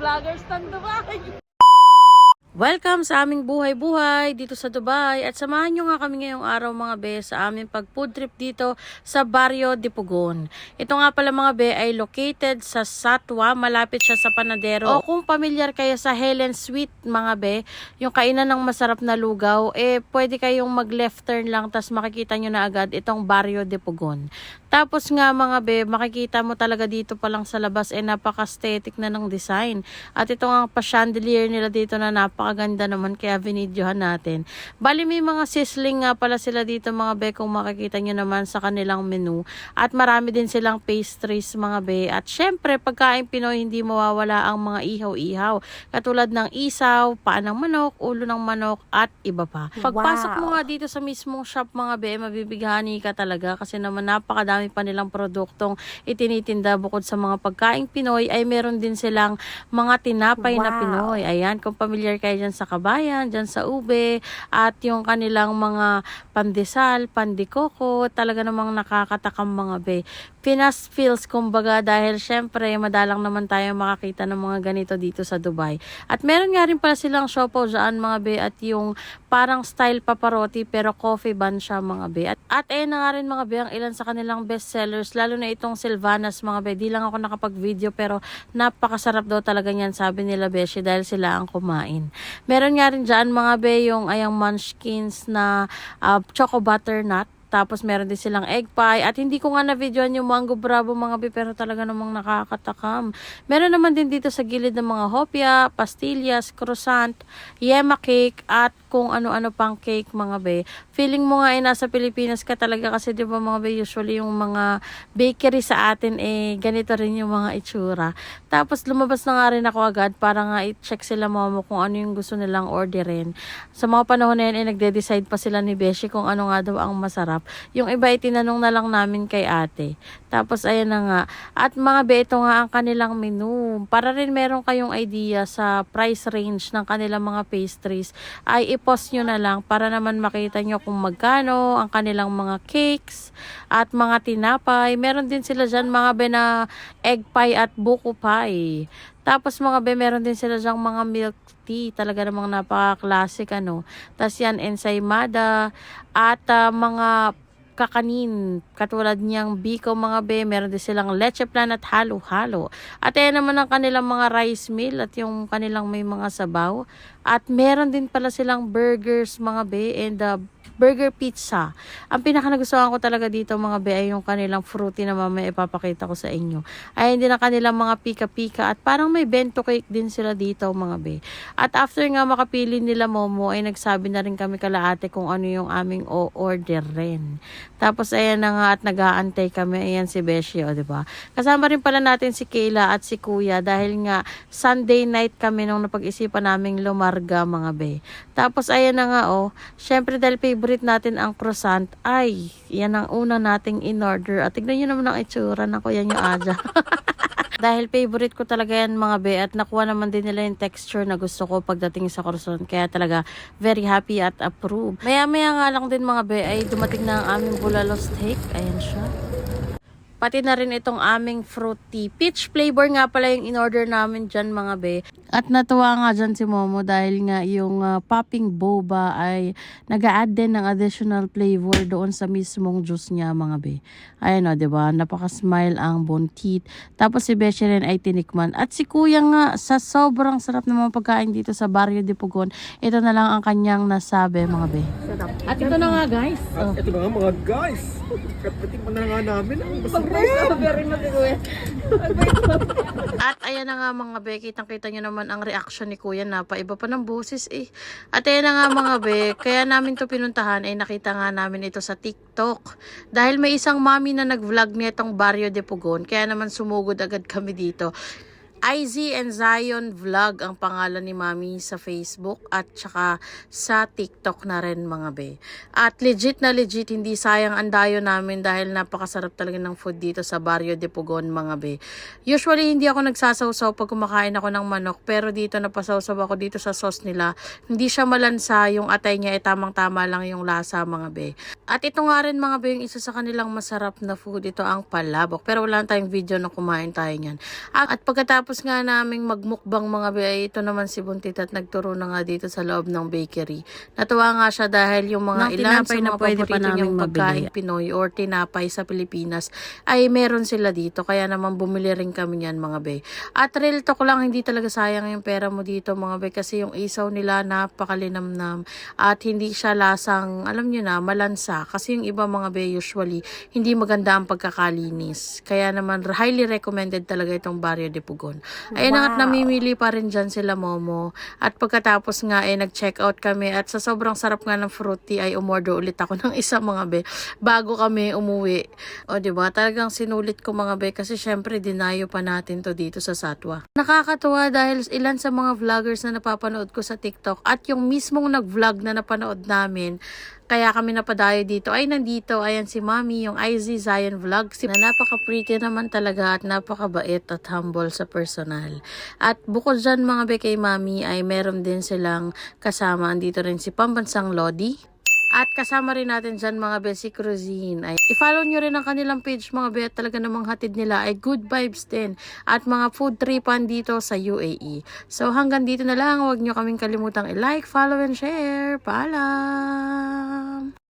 vloggers ng Dubai. Welcome sa aming buhay-buhay dito sa Dubai at samahan nyo nga kami ngayong araw mga be sa aming pag food trip dito sa Barrio de Pugon. Ito nga pala mga be ay located sa Satwa, malapit siya sa Panadero. O kung pamilyar kayo sa Helen Sweet mga be, yung kainan ng masarap na lugaw, eh pwede kayong mag left turn lang tas makikita nyo na agad itong Barrio de Pugon. Tapos nga mga be, makikita mo talaga dito pa lang sa labas eh napaka-aesthetic na ng design. At ito nga pa-chandelier nila dito na napakaganda naman kaya vinidyohan natin. Bali may mga sizzling nga pala sila dito mga be kung makikita nyo naman sa kanilang menu. At marami din silang pastries mga be. At syempre pagkain Pinoy hindi mawawala ang mga ihaw-ihaw. Katulad ng isaw, paan ng manok, ulo ng manok at iba pa. Pagpasok mo nga dito sa mismong shop mga be, mabibighani ka talaga kasi naman napakadami pa nilang produktong itinitinda bukod sa mga pagkaing Pinoy ay meron din silang mga tinapay na Wow. Pinoy. Ayan, kung familiar kayo dyan sa kabayan, dyan sa ube, at yung kanilang mga pandesal, pandikoko, talaga namang nakakatakam mga be. Pinas feels kumbaga dahil syempre madalang naman tayo makakita ng mga ganito dito sa Dubai. At meron nga rin pala silang siopaw dyan mga be at yung parang style paparoti pero coffee bun siya mga be. At, at eh na nga rin mga be ang ilan sa kanilang best sellers lalo na itong Silvanas mga be. Di lang ako nakapag-video pero napakasarap daw talaga niyan sabi nila Beshi dahil sila ang kumain. Meron nga rin dyan mga be yung ayang munchkins na uh, choco butternut tapos meron din silang egg pie. At hindi ko nga na-videoan yung mango bravo mga bi, pero talaga namang nakakatakam. Meron naman din dito sa gilid ng mga hopia, pastillas, croissant, yema cake, at kung ano-ano pang cake mga be. Feeling mo nga ay nasa Pilipinas ka talaga kasi di ba mga be, usually yung mga bakery sa atin eh ganito rin yung mga itsura. Tapos lumabas na nga rin ako agad para nga i-check sila mo kung ano yung gusto nilang orderin. Sa mga panahon na yan, eh, nagde-decide pa sila ni Beshi kung ano nga daw ang masarap. Yung iba ay tinanong na lang namin kay ate. Tapos ayan na nga. At mga be, ito nga ang kanilang menu. Para rin meron kayong idea sa price range ng kanilang mga pastries, ay i-post nyo na lang para naman makita nyo kung magkano ang kanilang mga cakes at mga tinapay. Meron din sila dyan mga be na egg pie at buko pie. Tapos mga be, meron din sila dyang mga milk tea. Talaga namang napaka-classic ano. Tapos yan, ensaymada at ah, mga kakanin. Katulad niyang biko mga be, meron din silang leche plan at halo-halo. At ayan naman ang kanilang mga rice meal at yung kanilang may mga sabaw. At meron din pala silang burgers mga be and the burger pizza. Ang pinaka nagustuhan ko talaga dito mga be yung kanilang fruity na mamaya ipapakita ko sa inyo. Ay hindi na kanilang mga pika-pika at parang may bento cake din sila dito mga be. At after nga makapili nila Momo ay nagsabi na rin kami kala ate kung ano yung aming o-order rin. Tapos ayan na nga at nag-aantay kami. Ayan si Beshi o di ba? Kasama rin pala natin si Kayla at si Kuya dahil nga Sunday night kami nung napag-isipan naming lumarga mga be. Tapos ayan na nga oh. Syempre dahil favorite natin ang croissant, ay yan ang una nating in-order. At tignan nyo naman ang itsura na kuya nyo Aja. Dahil favorite ko talaga yan mga be at nakuha naman din nila yung texture na gusto ko pagdating sa croissant. Kaya talaga very happy at approve. Maya maya nga lang din mga be ay dumating na ang aming bulalo steak. Ayan siya. Pati na rin itong aming fruity. Peach flavor nga pala yung in-order namin dyan mga be. At natuwa nga dyan si Momo dahil nga yung ah, popping boba ay nag add din ng additional flavor doon sa mismong juice niya mga be. Ayan o, di ba? Napaka-smile ang bontit. Tapos si Beshi rin ay tinikman. At si Kuya nga, sa sobrang sarap ng mga pagkain dito sa Barrio de Pugon, ito na lang ang kanyang nasabi mga be. At ito na nga guys. At ito na nga mga guys. Kapating mo na nga namin. Ang. At ayan na nga mga be, kitang-kita nyo naman ang reaction ni kuya na paiba pa ng boses eh. At ayan na nga mga be, kaya namin to pinuntahan ay nakita nga namin ito sa TikTok. Dahil may isang mami na nag-vlog nitong Barrio de Pugon, kaya naman sumugod agad kami dito. IZ and Zion Vlog ang pangalan ni Mami sa Facebook at saka sa TikTok na rin mga be. At legit na legit, hindi sayang ang dayo namin dahil napakasarap talaga ng food dito sa Barrio de Pugon mga be. Usually hindi ako nagsasawsaw pag kumakain ako ng manok pero dito napasawsaw ako dito sa sauce nila. Hindi siya malansa, yung atay niya ay tamang-tama lang yung lasa mga be. At ito nga rin mga be, yung isa sa kanilang masarap na food, ito ang palabok. Pero wala tayong video na kumain tayo niyan. At, at pagkatapos pagkatapos nga naming magmukbang mga be, ay ito naman si Buntit at nagturo na nga dito sa loob ng bakery. Natuwa nga siya dahil yung mga Ng ilan sa mga pwede pa paborito niyang pagkain. Pinoy or tinapay sa Pilipinas ay meron sila dito. Kaya naman bumili rin kami niyan mga be. At real talk lang, hindi talaga sayang yung pera mo dito mga be kasi yung isaw nila napakalinamnam at hindi siya lasang, alam niyo na, malansa. Kasi yung iba mga be usually hindi maganda ang pagkakalinis. Kaya naman highly recommended talaga itong Barrio de Pugon. Ayun na nga't namimili pa rin dyan sila Momo. At pagkatapos nga eh nag-check out kami at sa sobrang sarap nga ng fruity ay umorder ulit ako ng isa mga be bago kami umuwi. O di ba Talagang sinulit ko mga be kasi syempre dinayo pa natin to dito sa Satwa. Nakakatuwa dahil ilan sa mga vloggers na napapanood ko sa TikTok at yung mismong nag-vlog na napanood namin kaya kami napadayo dito. Ay nandito. Ayan si Mami yung IZ Zion Vlog. Si na napaka-pretty naman talaga at napakabait at humble sa personal. At bukod dyan mga be kay Mami ay meron din silang kasama. Andito rin si Pambansang Lodi at kasama rin natin dyan mga be si Cruzine. Ay, i-follow nyo rin ang kanilang page mga be talaga namang hatid nila ay good vibes din. At mga food tripan dito sa UAE. So hanggang dito na lang. Huwag nyo kaming kalimutang i-like, follow, and share. Paalam!